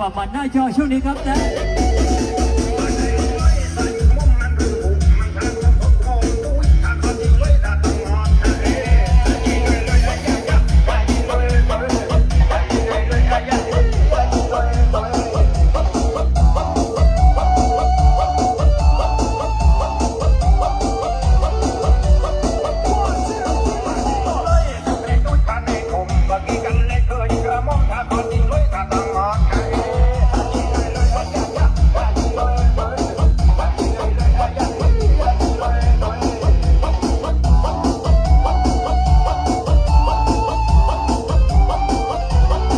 ความมันน่าจอช่วงนี้ครับนะ